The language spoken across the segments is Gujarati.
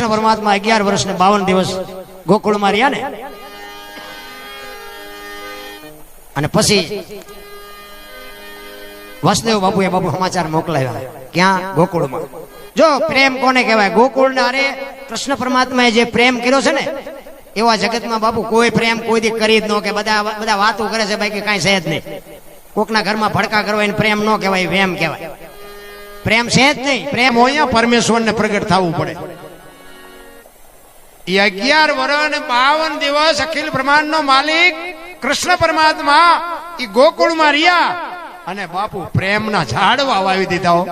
કૃષ્ણ પરમાત્મા અગિયાર વર્ષ ને બાવન દિવસ ગોકુળમાં રહ્યા ને? અને પછી વાસુદેવ બાપુએ બાપુ સમાચાર મોકલાવ્યા. ક્યાં? ગોકુળમાં. જો પ્રેમ કોને કહેવાય? ગોકુળ અરે કૃષ્ણ પરમાત્માએ જે પ્રેમ કર્યો છે ને, એવા જગતમાં બાપુ કોઈ પ્રેમ કોઈ દી કરી જ ન કે બધા બધા વાતો કરે છે બાકી કાંઈ છે જ નહીં. કોકના ઘરમાં ભડકા કરવા એને પ્રેમ ન કહેવાય, વેમ કહેવાય. પ્રેમ છે જ નહીં. પ્રેમ હોય પરમેશ્વરને પ્રગટ થવું પડે. એ અગિયાર વર્ષ બાવન દિવસ અખિલ બ્રહ્માંડ નો માલિક કૃષ્ણ પરમાત્મા એ ગોકુળમાં રહ્યા અને બાપુ પ્રેમના ઝાડ વાવી દીધા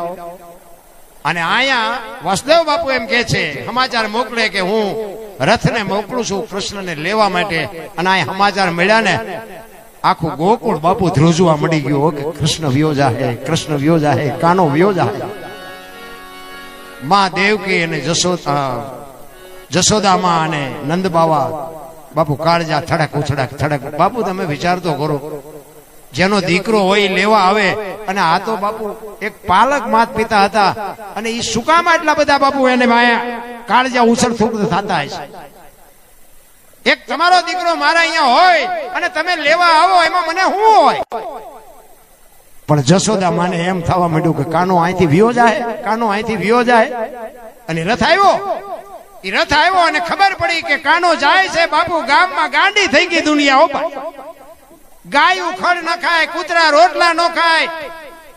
અને અહીંયા વાસુદેવ બાપુ એમ કે છે, સમાચાર મોકલે કે હું રથને મોકલું છું કૃષ્ણને લેવા માટે. અને આ સમાચાર મળ્યા ને, આખું ગોકુળ બાપુ ધ્રુજવા મળી ગયું કે કૃષ્ણ વ્યો જાહે, કૃષ્ણ વ્યો જાહે, કાનો વ્યો જાહે. માં દેવકી અને જશોદા જશોદામાં અને નંદ બાવા, બાપુ કાળજા થડક ઉછડક થડક. બાપુ તમે વિચાર કરો. જેનો દીકરો હોય લેવા આવે અને આ તો બાપુ એક પાલક માત પિતા હતા અને એ સુકામાં એટલા બધા બાપુ એને માયા? કાળજા ઉછળ થૂક થતા હશે. એક તમારો દીકરો મારા અહીંયા હોય અને તમે લેવા આવો, એમાં મને શું હોય? પણ જશોદા માને એમ થવા માંડ્યું કે કાનો અહીંથી વિયો જાય, કાનો અહીંથી વિયો જાય. અને રથ આવ્યો. રથ આવ્યો અને ખબર પડી કે કાનો જાય છે, બાપુ ગામમાં ગાંડી થઈ ગઈ દુનિયા ઓપા ગાયું ખડ ન ખાય, કૂતરા રોટલા ન ખાય.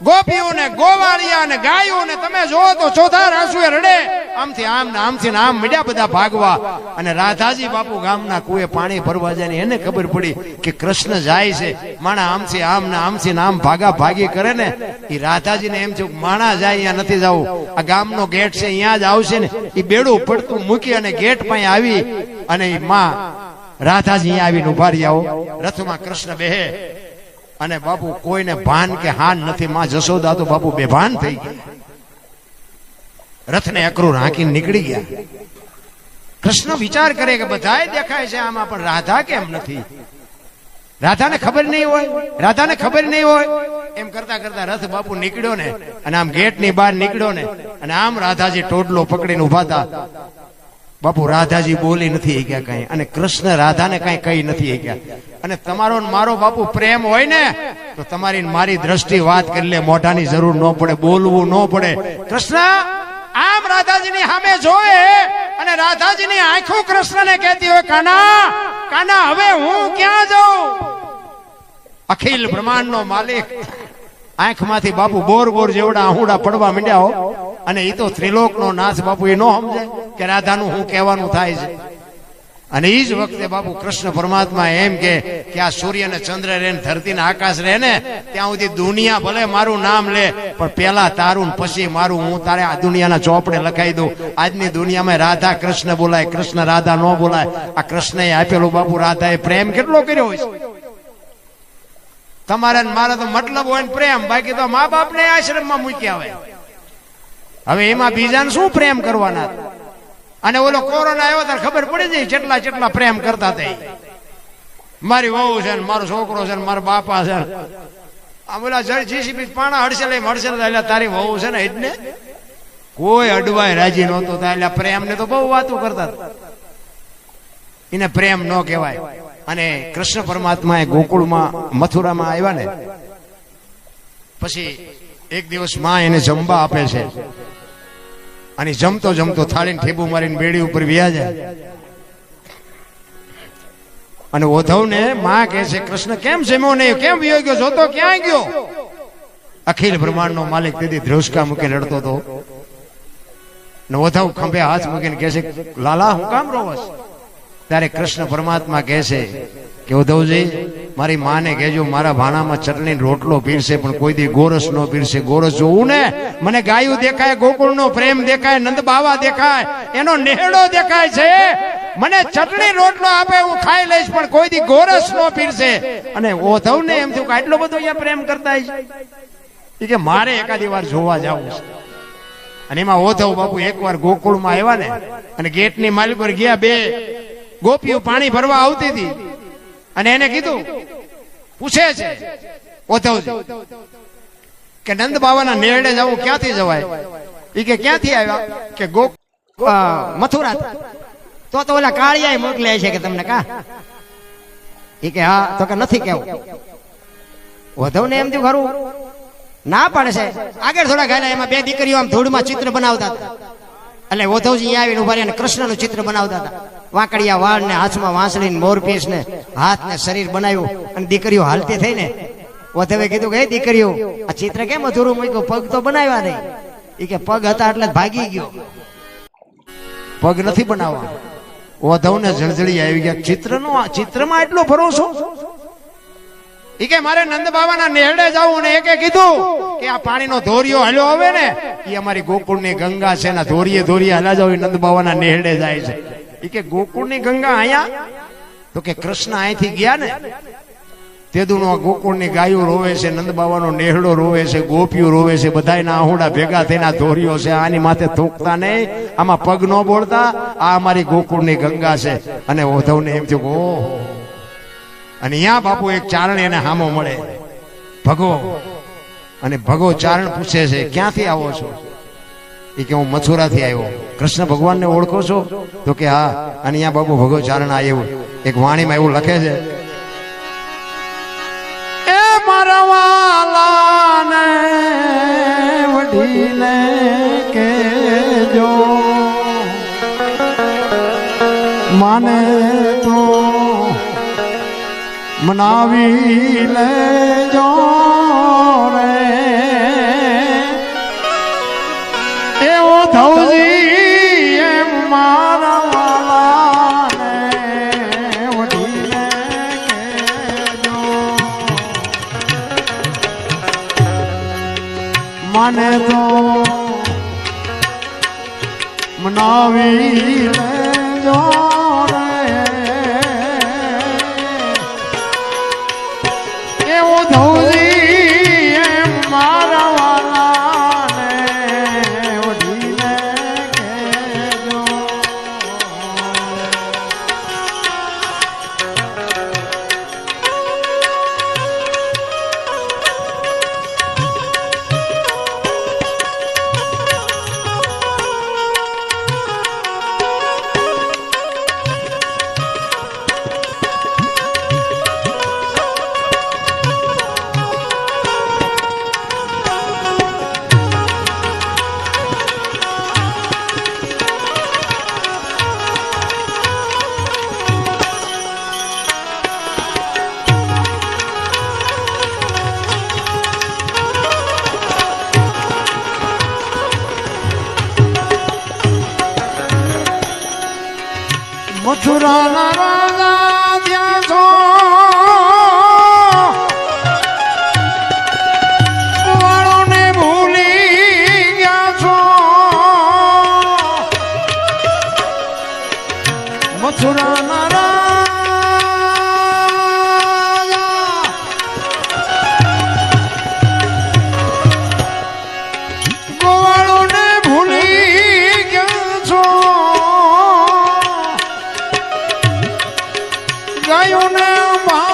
ગોપીઓ ગોવાળિયાને, ગાયોને તમે જો તો ચોથા રાસુએ રડે. આમથી આમ ને આમથી આમ મળ્યા બધા ભાગવા. અને રાધાજી બાપુ ગામના કુએ પાણી ભરવા જાય એને ખબર પડી કે કૃષ્ણ જાય છે. માણા આમથી આમ ને આમથી આમ ભાગા ભાગી કરે ને એ રાધાજીને એમ થયું, માણા જાય અહીંયા નથી જવું. આ ગામનો ગેટ છે, અહીંયા જ આવશે ને. એ બેડું પડતું મૂકી અને ગેટ પાસે આવી અને એ માં રાધાજી અહીંયા આવીને ઊભા રહ્યા રથમાં કૃષ્ણ બેહે. અને બાપુ કોઈને ભાન કે હાન નથી, માં જશોદા તો બાપુ બેભાન થઈ ગયા. રથને અકરું હાંકીને નીકળી ગયા. કૃષ્ણ વિચાર કરે કે બધાય દેખાય છે આમાં, પણ રાધા કેમ નથી? રાધાને ખબર નહીં હોય, રાધાને ખબર નહીં હોય. એમ કરતા કરતા રથ બાપુ નીકળ્યો ને, અને આમ ગેટની બહાર નીકળ્યો ને, અને આમ રાધાજી ટોટલો પકડીને ઊભા હતા. બાપુ રાધાજી બોલી નથી ગયા કઈ, અને કૃષ્ણ રાધાને કઈ કઈ નથી ગયા અને તમારો મારો બાપુ પ્રેમ હોય ને, તો તમારી મારી દ્રષ્ટિ વાત કરી લે, મોઢાની જરૂર ન પડે, બોલવું ન પડે. કૃષ્ણ, આમ રાધાજીની સામે જોવે અને રાધાજીની આંખો કૃષ્ણને કહેતી હોય, કાના કાના, હવે હું ક્યાં જાઉં? અખિલ બ્રહ્માંડનો માલિક. આંખમાંથી બાપુ બોર બોર જેવડા આહુડા પડવા માંડ્યા હો. અને એ તો ત્રિલોકનો નાશ બાપુ એ ન સમજે કે રાધાનું હું કહેવાનું થાય છે. અને એ જ વખતે બાપુ કૃષ્ણ પરમાત્મા એમ કે કે આ સૂર્ય ને ચંદ્ર રે ને ધરતી ને આકાશ રહે ને, ત્યાં સુધી દુનિયા ભલે મારું નામ લે, પણ પેલા તારું પછી મારું. હું તારે આ દુનિયાના ચોપડે લખાઈ દઉં. આજની દુનિયામાં રાધા કૃષ્ણ બોલાય, કૃષ્ણ રાધા ન બોલાય. આ કૃષ્ણએ આપેલું બાપુ રાધાએ પ્રેમ કેટલો કર્યો હોય છે? તમારે મારા તો મતલબ હોય ને પ્રેમ. બાકી તો મા બાપ ને આશ્રમમાં મૂક્યા હોય. હવે એમાં બીજાને શું પ્રેમ કરવાના? અને ઓલો કોરોના આવ્યો ત્યારે ખબર પડી જાય જેટલા જેટલા પ્રેમ કરતા તે મારી વહુ છે ને, મારો છોકરો છે ને, મારા બાપા છે. આ બોલા જળ જીસીબી પાણા હડશે લઈ હડસે એટલે તારી વહુ છે ને એટલે કોઈ અડવાય રાજી નહોતો એટલે પ્રેમ ને તો બહુ વાતો કરતા. એને પ્રેમ ન કહેવાય. અને કૃષ્ણ પરમાત્મા એ ગોકુળમાં, મથુરામાં આવ્યા ને, પછી એક દિવસમાં એને જમવા આપે છે. અને જમતો જમતો થાળીને ઠેબુ મારીને બેડી ઉપર વ્યા જાય. અને ઓધવને માં કહે છે, કૃષ્ણ, કેમ જમ્યો નહીં? કેમ વિયો ગયો? જોતો ક્યાં ગયો? અખિલ બ્રહ્માંડનો માલિક દીદી ધ્રુસકા મૂકી રડતો હતો. ને ઓધવ ખંભે હાથ મૂકીને કહે છે, લાલા, હું કામ રોવસ ત્યારે કૃષ્ણ પરમાત્મા કહે છે કે, ઉદ્ધવજી, મારી માને કહેજો, મારા ભાણામાં ચટણી રોટલો પીરશે પણ કોઈ દી ગોરસ નો પીરશે ગોરસ જોવું ને? મને ગાયું દેખાય ગોકુળ નો પ્રેમ દેખાય નંદ બાવા દેખાય, એનો નેહડો દેખાય છે. મને ચટણી રોટલો આપે, હું ખાઈ લઈશ, પણ કોઈ દી ગોરસ નો પીરશે અને ઓધવ ને એમ થયું કે, આટલો બધો અહીંયા પ્રેમ કરતા હશે? કે, મારે એકાદી વાર જોવા જવું છે. અને એમાં ઓધવ બાપુ એકવાર ગોકુળમાં આવ્યા ને, અને ગેટની માલિક પર ગયા બે ગોપીઓ પાણી ભરવા આવતી હતી. અને એને કીધું, પૂછે છે. કે નંદ બાવાના નેરડે જવું ક્યાંથી જવાય? એ કે ક્યાંથી આવ્યા? કે ગો મથુરા તો તો ઓલા કાળિયા મોકલે છે કે તમને કા? એ કે, હા, તો કે નથી કેવું. વધવને એમ થયું, ખરું. ના પાડે છે આગળ થોડા ગાયલા એમાં બે દીકરીઓ આમ ધૂળમાં ચિત્ર બનાવતા હતા. એટલે વધવજી આવીને ઊભા રહીને કૃષ્ણનું ચિત્ર બનાવતા હતા. વાંકડિયા વાળ ને હાથમાં વાંસળી મોરપીસ ને હાથ ને શરીર બનાવ્યું અને દીકરીઓ હાલતી થઈ ને વધવે કીધું કે, "હે દીકરીઓ, આ ચિત્ર કેમ અધૂરું મૂક્યું? પગ તો બનાવ્યા નહીં. એ કે, પગ હતા એટલે ભાગી ગયો. પગ નથી બનાવવા. ઓધવને જળજળી આવી ગયા. ચિત્રનો ચિત્રમાં એટલો ભરોસો? ઈ કે મારે નંદ બાબાના નેહડે જવું ને એકે કીધું કે આ પાણીનો ધોરિયો હલ્યો આવે ને એ અમારી ગોકુળની ગંગા છે ને ધોરીએ ધોરીએ હલા જાવ નંદ બાબાના નેહડે જાય છે. એ કે ગોકુળની ગંગા અહીંયા? તો કે કૃષ્ણ અહીંથી ગયા ને, તેદુનો ગોકુળની ગાયો રોવે છે, નંદ બાબાનો નેહડો રોવે છે, ગોપીઓ રોવે છે, બધાયના આહુડા ભેગા થઈને ધોરિયો છે, આની માથે થૂકતા નહીં, આમાં પગ ન બોળતા, આ અમારી ગોકુળની ગંગા છે. અને ઓધવને એમ થયું ઓહો અને અહીંયા બાપુ એક ચારણ એને હામો મળે. ભગો, અને ભગો ચારણ પૂછે છે, ક્યાંથી આવો છો? એ કે, હું મથુરાથી આવ્યો. કૃષ્ણ ભગવાનને ઓળખો છો? તો કે, હા. અને અહીંયા બાપુ ભગો ચારણ આવ્યો એક વાણીમાં એવું લખે છે, એ મારા વઢીને કેજો માને મનાવી લેજો રે. એવો ધવજી એમ મારા વાલાને વઢીને કહેજો મને તો મનાવી લેજો. মথুরা ગાયોને મારી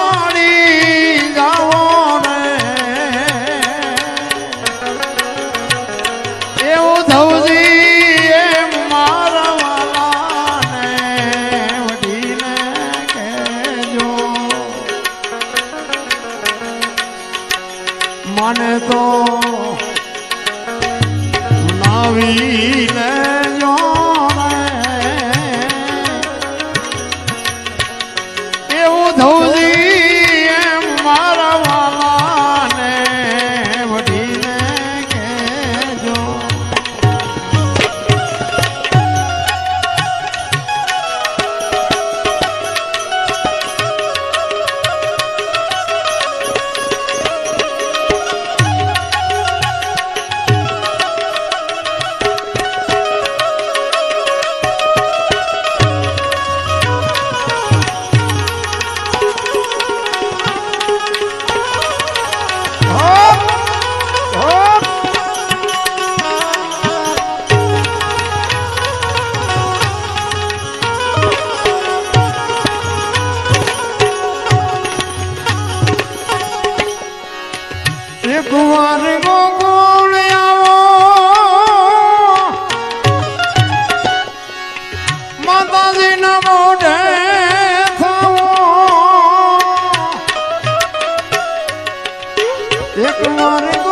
એક વાર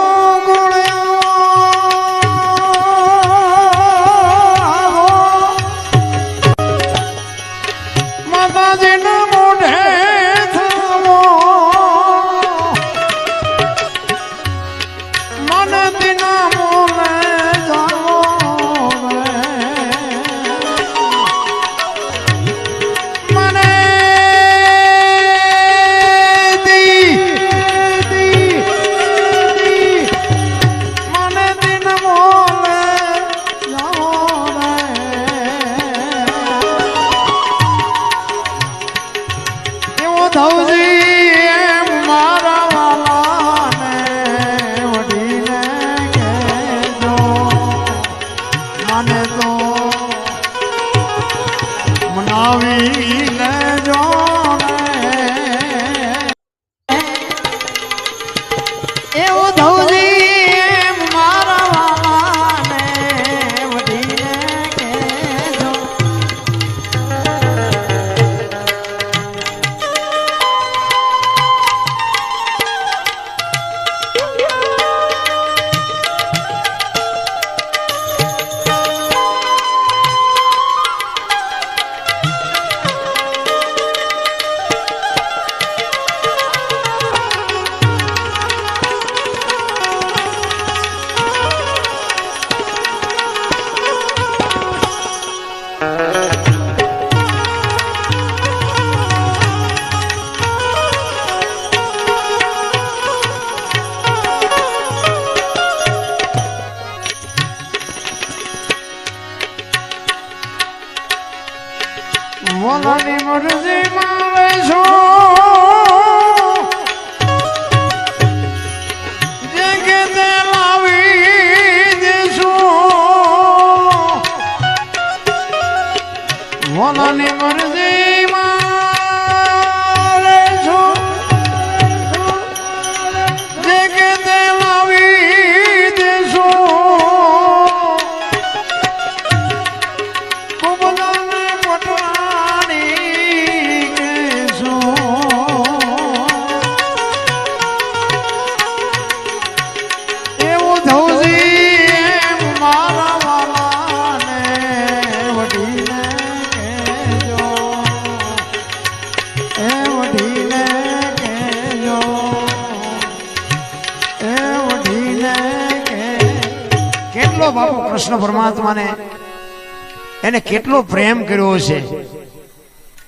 એને કેટલો પ્રેમ કર્યો છે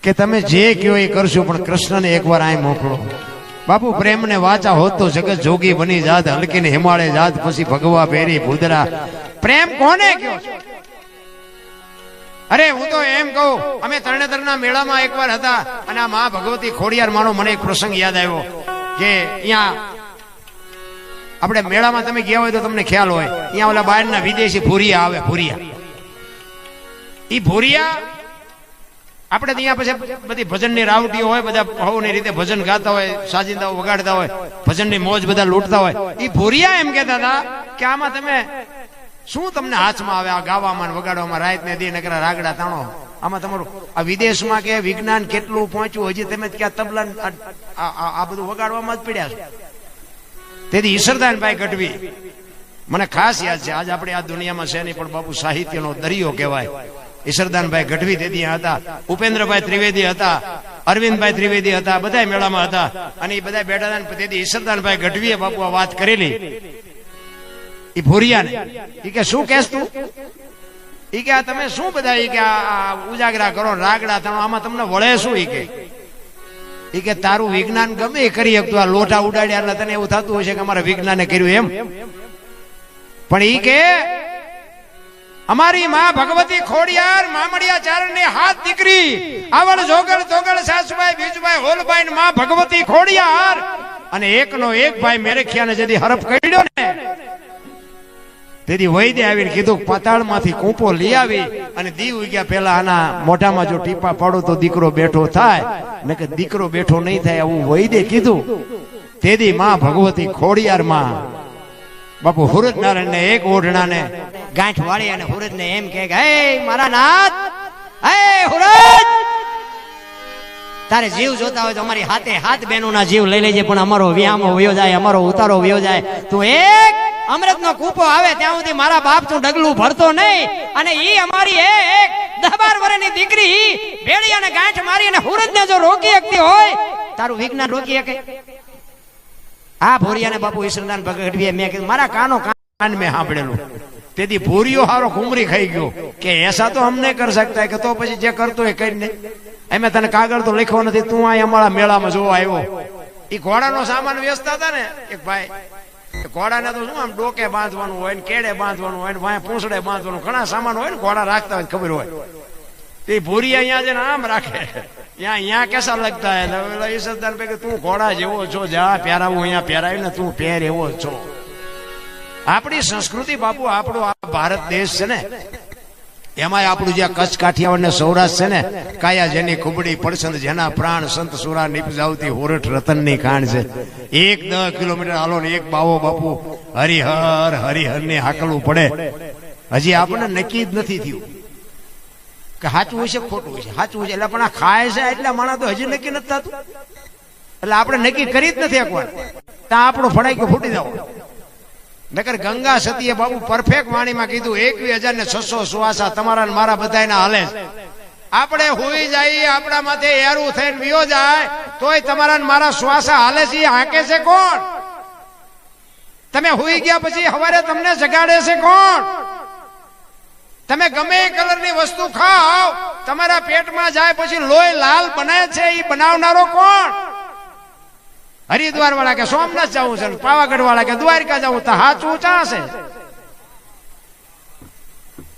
કે તમે જે કહો એ કરશો, પણ કૃષ્ણને એકવાર આ મોકલો. બાપુ, પ્રેમને વાચા હોત તો જગત જોગી બની જાત, હલકીને હિમાળે જાત, પછી ભગવા પેરી ભૂદરા. પ્રેમ કોને કયો અરે, હું તો એમ કહું, અમે તરણેતરના મેળામાં એકવાર હતા, અને આ મા ભગવતી ખોડિયાર માનો મને એક પ્રસંગ યાદ આવ્યો, કે અહીંયા આપણે મેળામાં તમે ગયા હોય તો તમને ખ્યાલ હોય અહીંયા ઓલા બહારના વિદેશી ભૂરિયા આવે, ભૂરિયા. ઈ ભોરિયા? આપણે ત્યાં પછી બધી ભજનની રાવટીઓ હોય, બધા ભાવની રીતે ભજન ગાતા હોય, સાજિંદાઓ વગાડતા હોય, ભજનની મોજ બધા લૂંટતા હોય. એ ભોરિયા એમ કહેતા હતા કે આમાં તમે શું તમને હાથમાં આવે આ ગાવામાં વગાડવામાં રાત ને દી નકરા રાગડા તાણો? આમાં તમારું આ વિદેશમાં કે વિજ્ઞાન કેટલું પહોંચ્યું, હજી તમે ક્યાં તબલા આ બધું વગાડવામાં જ પડ્યા છો. તેથી ઈશ્વરદાનભાઈ ગઢવી, મને ખાસ યાદ છે, આજ આપણે આ દુનિયામાં છે નહીં, પણ બાપુ સાહિત્યનો દરિયો કહેવાય. ઈશ્વરદાનભાઈ ગઢવી દેદી હતા, ઉપેન્દ્રભાઈ ત્રિવેદી હતા, અરવિંદભાઈ ત્રિવેદી હતા બધા મેળામાં હતા. અને એ બધા બેઠા હતા તેથી ઈશ્વરદાનભાઈ ગઢવીએ બાપુ આ વાત કરેલી. એ ભૂરિયાને. એ કે, શું કેસ તું? એ કે તમે શું બધા એ કે ઉજાગરા કરો, રાગડા તમે આમાં તમને વળે શું? એ કે. એ કે, તારું વિજ્ઞાન ગમે એ કરી શકતું, આ લોટા ઉડાડ્યા એટલે તને એવું થતું હશે કે અમારા વિજ્ઞાને કર્યું એમ. પણ એ કે અમારી માં ભગવતી ખોડિયાર મામડિયા ચારણની હાથ દીકરી આવડ જોગળ તોગળ સાસુભાઈ, બીજુભાઈ, હોલભાઈ ને માં ભગવતી ખોડિયાર. અને એકનો એક ભાઈ મેરેખિયાને જેથી હરફ કર્યો ને, તેથી વૈદ્ય આવીને કીધું, પાતાળમાંથી કૂંપો લઈ આવી. અને દીવ ઉગ્યા પેલા આના મોઢામાં જો ટીપા પાડો તો દીકરો બેઠો થાય. ને કે દીકરો બેઠો નહીં થાય. આવું વૈદ્ય કીધું. તેથી માં ભગવતી ખોડિયાર માં બાપુ હુરત નારાયણ ને એક ઓઢણાને ગાંઠ વાળી અને હુરત ને એમ કે મારા નાથ, હે તારે જીવ જોતા હોય તો અમારી હાથે હાથ બહેનોના જીવ લઈ લેજે, પણ અમારો વ્યામો વયો જાય, અમારો ઉતારો વયો જાય. તું એક અમૃતનો કૂપો આવે ત્યાં સુધી મારા બાપ તું ડગલું ભરતો નહીં. અને ઈ અમારી એક દહ બાર દીકરી ભેળી અને ગાંઠ મારી અને હુરજને જો રોકી શકતી હોય, તારું વિજ્ઞાન રોકી શકે. આ ભોરિયાને બાપુ ઈશ્વરદાન ભગત મેં કીધું, મારા કાનો કાન મેં સાંભળેલું. તેથી ભૂરીઓ હારો ઘુમરી ખાઈ ગયો કે એસા તો હમ કરી શકતા કે તો પછી જે કરતો એ કરીને. એમે તને કાગળ તો લખ્યો નથી, તું અહીં અમારા મેળામાં જોવા આવ્યો. એ ઘોડાનો સામાન વેચતા હતા ને, એક ભાઈ ઘોડાને તો શું આમ ડોકે બાંધવાનું હોય ને કેડે બાંધવાનું હોય ને વાંહે પૂંછડે બાંધવાનું ઘણા સામાન હોય ને ઘોડા રાખતા હોય ખબર હોય. તે ભૂરી અહીંયા છે ને આમ રાખે. यहाँ यहाँ कैसा लगता है तो बोला, ये सरदार पे તું ઘોડા જેવો છો જા પહેરાવું અહીંયા પહેરાવ્યું ને તું પહેર એવો છો આપણી સંસ્કૃતિ બાપુ આપણો આ ભારત દેશ છે ને એમાંય આપણું જે કચ્છ કાઠિયાવાડ ને સૌરાષ્ટ્ર છે ને કાયા જેની કુબડી પડસંદ જેના પ્રાણ સંત સુરા નિપજાવતી હોરઠ રતનની ખાણ છે એક દસ કિલોમીટર હાલો ને એક બાવો બાપુ હરિહર હરિહર ને હાકલવું પડે હજી આપણને નક્કી જ નથી થયું કે સાચું હશે ખોટું હશે સાચું હશે એટલે પણ આ ખાય છે એટલે માણસ તો હજી નક્કી નથી થતું. એટલે આપણે નક્કી કરી જ નથી એકવાર. ત્યાં આપણો ફડાઈ કે ફૂટી જવો? નકર ગંગા સતીએ બાબુ પરફેક્ટ વાણીમાં કીધું એકવીસ હજાર ને છસો સુવાસા તમારા મારા બધાના હાલે આપણે હોઈ જાય આપણા માથે એરું થઈને વિયો જાય, તોય તમારા મારા શ્વાસા હાલે છે હાકે છે કોણ? તમે હોઈ ગયા પછી હવારે તમને જગાડે છે કોણ? તમે ગમે એ કલરની વસ્તુ ખાઓ, તમારા પેટમાં જાય પછી લોહી લાલ બને છે એ બનાવનારો કોણ? હરિદ્વાર વાળા કે સોમનાથ જવું છે પાવાગઢ વાળા કે દ્વારકા જવું, તો હાચું ચાશે.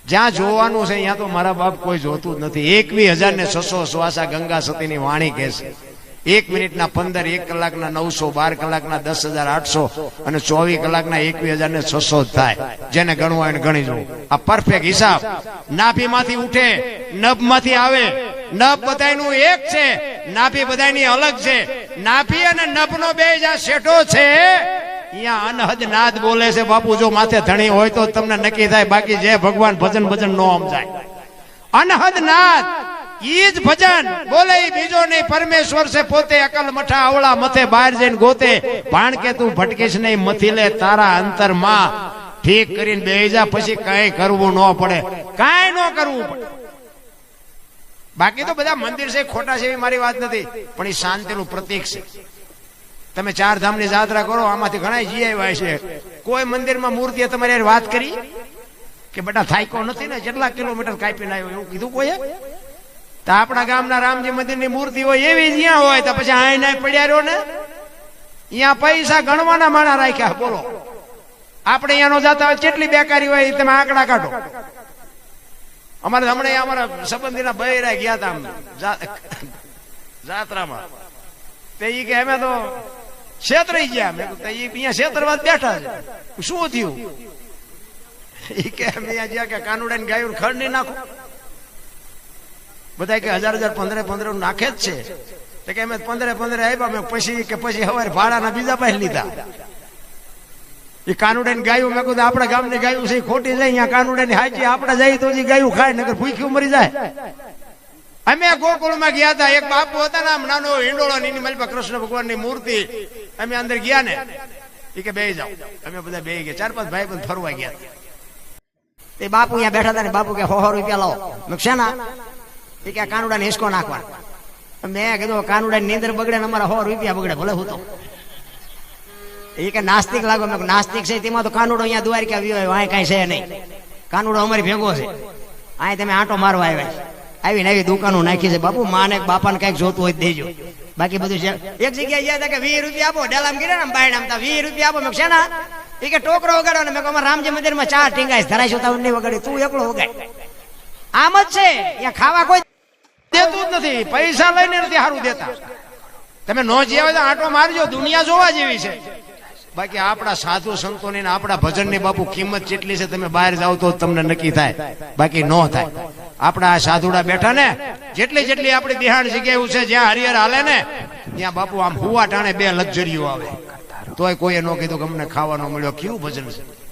જ્યાં જોવાનું છે, ત્યાં તો મારા બાપ કોઈ જોતું જ નથી. એકવીસ હજાર ને છસો શ્વાસા ગંગા સતીની વાણી કહે છે. એક મિનિટના પંદર, એક કલાકના નવસો, બાર કલાકના દસ હજાર આઠસો અને ચોવીસ કલાકના એકવીસ હજાર ને છસો થાય. જેને ગણવું હોય ગણી જવું. આ પરફેક્ટ હિસાબ. નાભીમાંથી ઉઠે, નભમાંથી આવે. નભ બધાયનું એક છે. નાભી બધાયની અલગ છે. નાભી અને નભનો બે જ આ શેઠો છે. અહીંયા અનહદ નાદ બોલે છે, બાપુ, જો માથે ધણી હોય તો તમને નક્કી થાય, બાકી જે ભગવાન ભજન ભજન નો સમજાય. અનહદ નાદ. ઈ જ ભજન. બોલે બીજો નહીં, પરમેશ્વર છે, પોતે અકલ મઠા અવળા મથે બહાર જઈને ગોતે. ભાણ કે તું ભટકીશ નહીં મથી લે તારા અંતરમાં ઠીક કરીને બે પછી કઈ કરવું ન પડે. કઈ ન કરવું પડે. બાકી તો બધા મંદિર છે, ખોટા છે એવી મારી વાત નથી. પણ એ શાંતિનું પ્રતીક છે. તમે ચાર ધામની જાત્રા કરો, આમાંથી ઘણા જી આવ્યા છે. કોઈ મંદિરમાં મૂર્તિએ તમારી વાત કરી? કે બેટા થાયકો નથી ને કેટલા કિલોમીટર કાપીને આવ્યો, એવું કીધું કોઈએ? તો આપણા ગામના રામજી મંદિરની મૂર્તિ હોય એવી જ્યાં હોય, તો પછી આઈ નાય પડ્યા રહ્યો ને? અહીંયા પૈસા ગણવાના માણા રાખ્યા, બોલો. આપણે અહીંયા નો જાતા હોય, કેટલી બેકારી હોય, એ તમે આંકડા કાઢો. અમારે હમણાં અમારા સંબંધીના બૈરા ગયા હતા આમ જાત્રામાં. તે ઈ કે અમે તો છેતરાઈ ગયા, મેં તો ઈ અહીંયા છેતરવા બેઠા છે. શું થયું? ઈ કે અમે અહીંયા ગયા કે કાનુડાને ગાયું ખડ નહીં નાખો. બધા કે હજાર હજાર પંદરે પંદર નાખે જ છે. તો કે અમે પંદરે પંદરે આવ્યા મેં પછી કે પછી હવારે ભાડાના બીજા પાસે લીધા. એ કાનુડાની ગાયું, મેં કીધું આપણા ગામની ગાયું છે ખોટી જાય અહીંયા કાનુડાની હાચી, આપણે જઈએ તો ગાયું ખાય નગર ભૂખ્યું મરી જાય. અમે ગોકુળમાં ગયા હતા, એક બાપુ હતા ને આમ નાનો હિંડોળો ની મલપા કૃષ્ણ ભગવાનની મૂર્તિ. અમે અંદર ગયા ને એ કે બે જાઓ. અમે બધા બે ગયા, ચાર પાંચ ભાઈ બંધ ફરવા ગયા. તે બાપુ અહીંયા બેઠા હતા ને, બાપુ કે હો રૂપિયા લાવો. શેના? એ કે કાનુડા હિસકો નાખવા મેં કીધું કાનુડા નીંદર બગડે ને અમારા સો રૂપિયા બગડે, ભલે હું તો. એ કે નાસ્તિક લાગો. મેં નાસ્તિક છે, તેમાં તો કાનુડો અહીંયા દ્વારકા આવ્યો હોય અહીં છે નહીં. કાનુડો અમારી ભેગો છે. અહીં તમે આંટો મારવા આવ્યા. આવીને આવી દુકાનો નાખી છે. બાપુ, માને બાપાને કંઈક જોતું હોય દેજો. બાકી બધું છે. એક જગ્યાએ ગયા હતા કે વીસ રૂપિયા આપો, ડેલામ ગીરે ને બાયણામ તા, વીસ રૂપિયા આપો. મેં છે ના એ કે, ટોકરો વગાડો. ને મેં કહું રામજી મંદિરમાં ચાર ટીંગાઈ ધરાશો તાવ નહીં વગાડી તું એકલો વગાડ. આમ જ છે. અહીંયા ખાવા કોઈ દેતું જ નથી. પૈસા લઈને નથી સારું દેતા. તમે નો જેવા આંટો મારજો. દુનિયા જોવા જેવી છે. બાકી આપણા સાધુ સંતોની આપણા ભજનની બાપુ કિંમત જેટલી છે, તમે બહાર જાઓ તો તમને નક્કી થાય. બાકી નો થાય. આપણા આ સાધુડા બેઠા ને, જેટલી જેટલી આપણી દિહાણ જગ્યા છે, જ્યાં હરિહર હાલે ને, ત્યાં બાપુ આમ હુવા ટાણે બે લક્ઝરીઓ આવે. તોય કોઈએ ન કીધું કે અમને ખાવાનો મળ્યો. કેવું ભજન છે?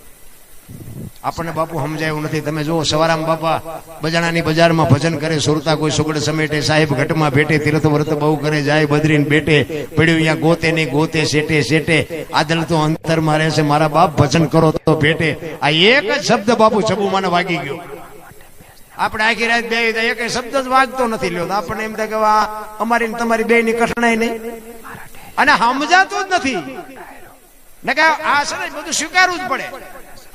આપણને બાપુ સમજાયું નથી. તમે જુઓ, સવારામ બાપા બજાણાની બજારમાં ભજન કરે, સુરતા કોઈ સુગડ સમેટે, સાહેબ ઘટમાં ભેટે, તીર્થ વ્રત બહુ કરે, જાય બદરીને બેટે પડ્યું અહીંયા ગોતે ને ગોતે, શેટે શેટે. આદલ તો અંતરમાં રહેશે મારા બાપ ભજન કરો તો ભેટે. આ એક જ શબ્દ બાપુ ચબુમાને વાગી ગયો. આપણે આખી રાત બે એક શબ્દ જ વાગતો નથી લ્યો. આપણને એમ થાય કે અમારી તમારી બે ની કઠણાઈ નહીં. અને સમજાતું જ નથી. આ છે બધું સ્વીકારવું જ પડે.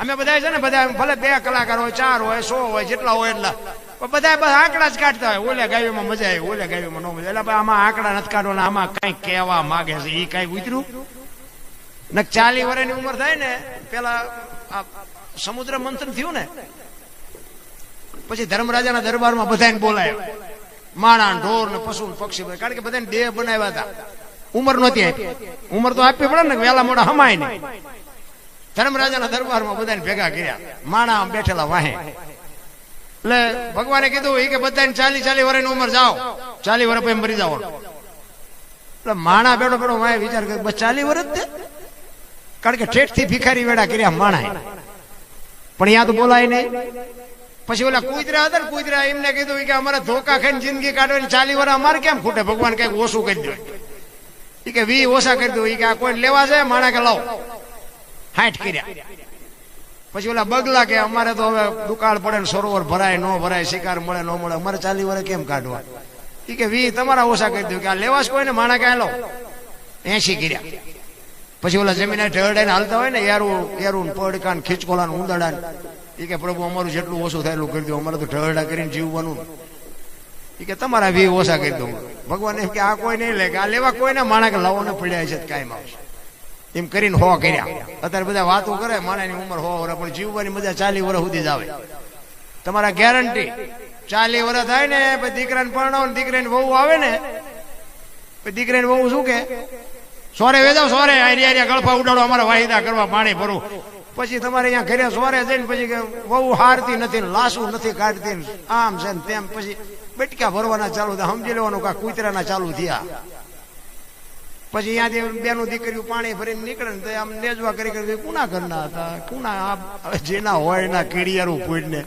અમે બધા છે ને બધા ભલે બે કલાકાર હોય, ચાર હોય, સો હોય, જેટલા હોય એટલા. બધા બસ આંકડા જ કાઢતા હોય. ઓલે ગાયોમાં મજા આવી, ઓલે ગાયોમાં ન મજા. એટલે આમાં આંકડા નથી કાઢવાના, આમાં કઈ કહેવા માંગે છે. એ કઈ ઉતર્યું? ને ચાલી વર્ષની ઉંમર થાય ને, પેલા આ સમુદ્ર મંથન થયું ને, પછી ધર્મરાજાના દરબારમાં બધાને બોલાય. માણા, ઢોર ને પશુ પક્ષી બધા. કારણ કે બધાને દેહ બનાવ્યા હતા. ઉંમર નહોતી આપી. ઉંમર તો આપવી પડે ને વેલા મોડા હમાય નહીં. ધર્મરાજાના દરબારમાં બધાને ભેગા કર્યા. માણા બેઠેલા વાહે. એટલે ભગવાને કીધું એ કે બધાને ચાલી ચાલી વર્ષની ઉંમર જાઓ. ચાલી વર્ષ પછી મરી જાઓ. એટલે માણા બેઠો બેઠો વાહે વિચાર કર્યો, બસ ચાલી વર્ષ તે. કારણ કે ઠેઠથી ભિખારી વેડા કર્યા માણા પણ યા તો બોલાય નહીં. પછી ઓલા કુતરા હતા ને, કુતરા એમને કીધું કે અમારે ધોકા ખાઈને જિંદગી કાઢવાની ચાલી વર્ષ અમારે કેમ ખૂટે? ભગવાન કંઈક ઓછું કરી દો. ઈ કે, વી ઓછા કરી દો. ઈ કે, આ કોઈ લેવા જાય? માણા કે લાવો. હાઠ કર્યા. પછી ઓલા બગલા કે અમારે તો હવે દુકાળ પડે ને સરોવર ભરાય, ન ભરાય, શિકાર મળે, ન મળે, અમારે ચાલી વરે કેમ કાઢવા? એ કે વી તમારા ઓછા કરી દો કે આ લેવાશ કોઈ ને માણા ક્યાં લો? એસી કર્યા. પછી ઓલા જમીન ઢળડાઈને હાલતા હોય ને યારું યારું પડકાન ખીચકોલા ઉંદડા એ કે પ્રભુ અમારું જેટલું ઓછું થાય એટલું કરી દો, અમારે તો ઢળડા કરીને જીવવાનું એ કે તમારા વી ઓછા કરી દઉં ભગવાન એમ કે આ કોઈ નહીં લે, કે આ લેવા કોઈને માણા કે લાવો ને પડ્યા છે કાયમ આવશે. એમ કરીને હો કર્યા. અત્યારે બધા વાતો કરે માણાની ઉંમર હો વર્ષ પણ જીવવાની મજા ચાલી વર્ષ સુધી જ આવે. તમારા ગેરંટી ચાલી વર્ષ થાય ને, પછી દીકરાને પરણાવો ને વહુ આવે ને, પછી દીકરાની વહુ શું કે? સોરે વેજાવ સોરે, આર્યા આર્યા, ગળફા ઉડાડો, અમારા વાહિદા કરવા પાણી ભરું. પછી તમારે અહીંયા ઘરે સોરે જઈને પછી વહુ હારતી નથી લાસું નથી કાઢતી આમ છે ને તેમ. પછી બેટકા ભરવાના ચાલુ થયા. સમજી લેવાનું કા કૂતરાના ચાલુ થયા. પછી અહીંયાથી બેનું દીકરીઓ પાણી ભરીને નીકળે ને તો આમ નેજવા કરી કરી કુના ઘરના હતા? કુના આ જેના હોય એના કીડિયારું પૂછને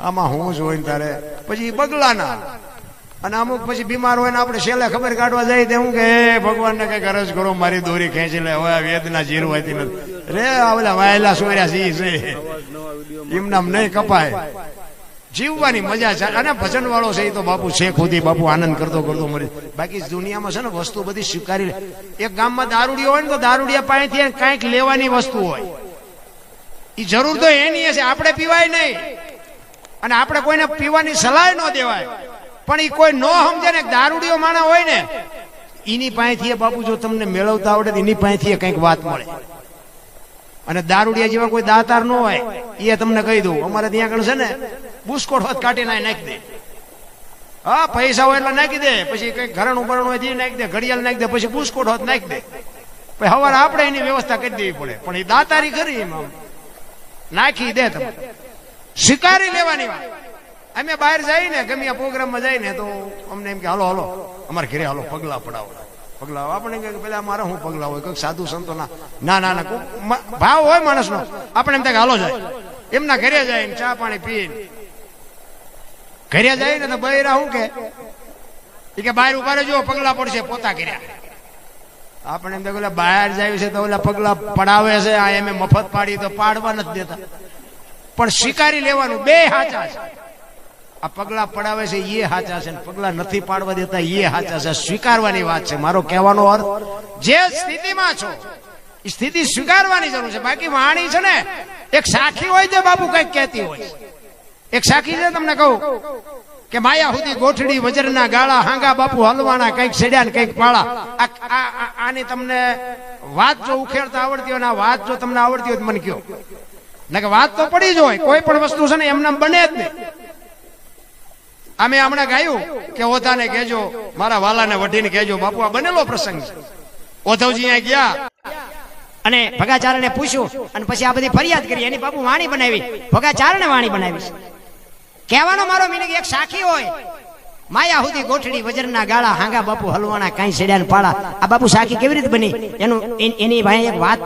આમાં હું જ હોય ને તારે? પછી બગલાના. અને અમુક પછી બીમાર હોય ને આપણે છેલ્લે ખબર કાઢવા જાય તે હું કે ભગવાનને કઈ અરજ કરો, મારી દોરી ખેંચી લે, હવે વેદના જીરવાતી નથી. રે, આ વાયેલા સોર્યા સી છે. એમનામ નહીં કપાય. જીવવાની મજા છે. અને ભજન વાળો છે એ તો બાપુ છે ખુદી બાપુ આનંદ કરતો કરતો મરી. બાકી દુનિયામાં છે ને વસ્તુ બધી સ્વીકારી લે. એક ગામમાં દારૂડી હોય ને તો દારૂડિયા પાસેથી કાંઈક લેવાની વસ્તુ હોય. એ જરૂર તો એની હશે. આપણે પીવાય નહીં. અને આપણે કોઈને પીવાની સલાહ ન દેવાય. પણ એ કોઈ ન સમજે ને દારૂડિયો માણા હોય ને એની પાસેથી બાપુ જો તમને મેળવતા આવડે એની પાસેથી કંઈક વાત મળે. અને દારૂડિયા જેવા કોઈ દાતાર ન હોય એ તમને કહી દઉં, અમારે ત્યાં આગળ છે ને, બુસ્કોટ હોત કાઢી ના નાખી દે. હા, પૈસા હોય એટલે નાખી દે, પછી કઈ ઘરણ બરણું હોય તે નાખી દે, ઘડિયાળ નાખી દે, પછી બુસ્કોટ હોત નાખી દે. પછી હવાર આપણે એની વ્યવસ્થા કરી દેવી પડે, પણ એ દાતારી ખરી એમાં નાખી દે તમે. સ્વીકારી લેવાની વાત. અમે બહાર જઈને ગમે પ્રોગ્રામમાં જઈને તો અમને એમ કે, હાલો હાલો, અમારે ઘરે હાલો, પગલા પડાવો. પગલા આપણે કે પેલા મારા હું પગલા હોય? કંઈક સાધુ સંતો ના ના ના ના ભાવ હોય માણસનો. આપણે એમ હાલો જાય. એમના ઘરે જાય ને ચા પાણી પી ઘરે જાય ને તો બૈરા શું કે કે બહાર ઊભા રહેજો, પગલા પડશે, પોતા કર્યા આપણે એમ કે બહાર જાય છે તો ઓલા પગલા પડાવે છે, આ એમ મફત પાડી તો પાડવા નથી દેતા. પણ સ્વીકારી લેવાનું બે હાચા છે. આ પગલા પડાવે છે એ હાચા છે પગલા નથી પાડવા દેતા એ હાચા છે. સ્વીકારવાની વાત છે. મારો કહેવાનો અર્થ, જે સ્થિતિમાં છો, એ સ્થિતિ સ્વીકારવાની જરૂર છે. બાકી વાણી છે ને, એક સાખી હોય છે, બાપુ કંઈક કહેતી હોય એક સાખી છે, તમને કહું, કે માયા સુધી ગોઠડી, વજરના ગાળા, હાંગા, બાપુ હલવાના, કંઈક સેડ્યા ને કંઈક પાળા. આની તમને વાત જો ઉખેડતા આવડતી હોય ને આ વાત જો તમને આવડતી હોય મને કયો ને કે વાત તો પડી જ હોય, કોઈ પણ વસ્તુ છે ને એમને બને જ નહીં. અમે હમણાં ગાયું કે ઓધાને કહેજો, મારા વાલાને વઢીને કહેજો, બાપુ, આ બનેલો પ્રસંગ ઓધવજી અહીંયા ગયા. અને ભગાચારણે પૂછ્યું અને પછી આ બધી ફરિયાદ કરી. એની બાપુ વાણી બનાવી. ભગાચારણે વાણી બનાવી કહેવાનો મારો મિનિંગ એક સાખી હોય. માયા સુધી ગોઠડી વજરના ગાળા હાંગા બાપુ હલવાના કાંઈ સેડ્યા પાળા. આ બાપુ સાખી કેવી રીતે બની? એનું, એની ભાઈ એક વાત